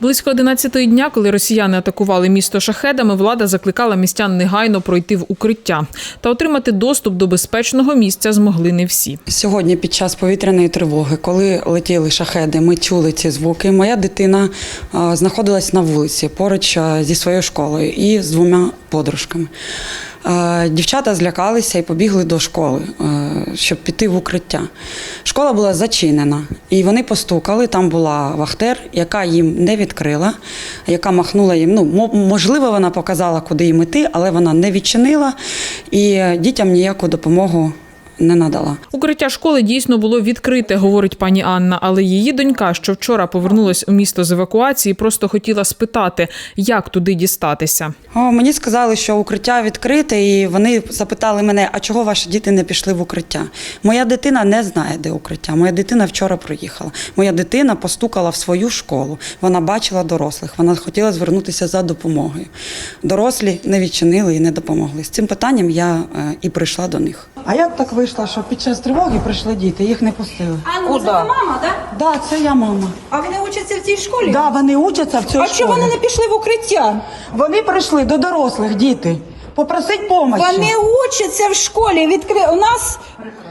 Близько 11-ї дня, коли росіяни атакували місто шахедами, влада закликала містян негайно пройти в укриття та отримати доступ до безпечного місця змогли не всі. Сьогодні під час повітряної тривоги, коли летіли шахеди, ми чули ці звуки. Моя дитина знаходилась на вулиці поруч зі своєю школою і з двома подружками. А, Дівчата злякалися і побігли до школи, щоб піти в укриття. Школа була зачинена, і вони постукали. Там була вахтер, яка їм не відкрила, яка махнула їм. Ну, мо- можливо, вона показала, куди їм іти, але вона не відчинила і е, дітям ніяку допомогу не надала. Укриття школи дійсно було відкрите, говорить пані Анна. Але її донька, що вчора повернулась у місто з евакуації, просто хотіла спитати, як туди дістатися. О, мені сказали, що укриття відкрите, і вони запитали мене, а чого ваші діти не пішли в укриття? Моя дитина не знає, де укриття. Моя дитина вчора проїхала. Моя дитина постукала в свою школу. Вона бачила дорослих. Вона хотіла звернутися за допомогою. Дорослі не відчинили і не допомогли. З цим питанням я е, і прийшла до них. А як так вийшло, що під час тривоги прийшли діти, їх не пустили? А ну, це ви мама, так? Да, це я мама. А вони учаться в цій школі? Да, вони учаться в цій А школі. чого вони не пішли в укриття? Вони прийшли до дорослих діти. Попросить допомоги. Вони учаться в школі. Відкри... У нас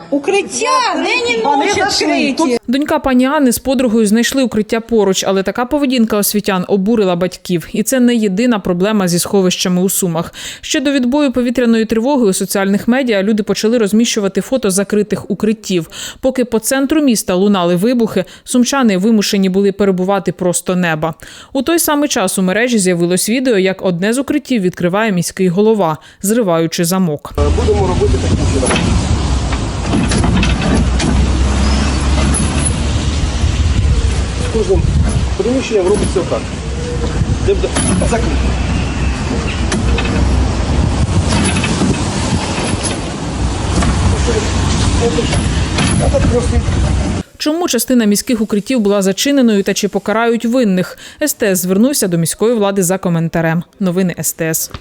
укриття день і ночі відкриті. Донька пані Анни з подругою знайшли укриття поруч, але така поведінка освітян обурила батьків. І це не єдина проблема зі сховищами у Сумах. Ще до відбою повітряної тривоги у соціальних медіа люди почали розміщувати фото закритих укриттів. Поки по центру міста лунали вибухи, сумчани вимушені були перебувати просто неба. У той самий час у мережі з'явилось відео, як одне з укриттів відкриває міський голова, зриваючи замок. Будемо робити таким чином. З кожним приміщенням робиться отак. Просто Чому частина міських укриттів була зачиненою та чи покарають винних? СТС звернувся до міської влади за коментарем. Новини СТС.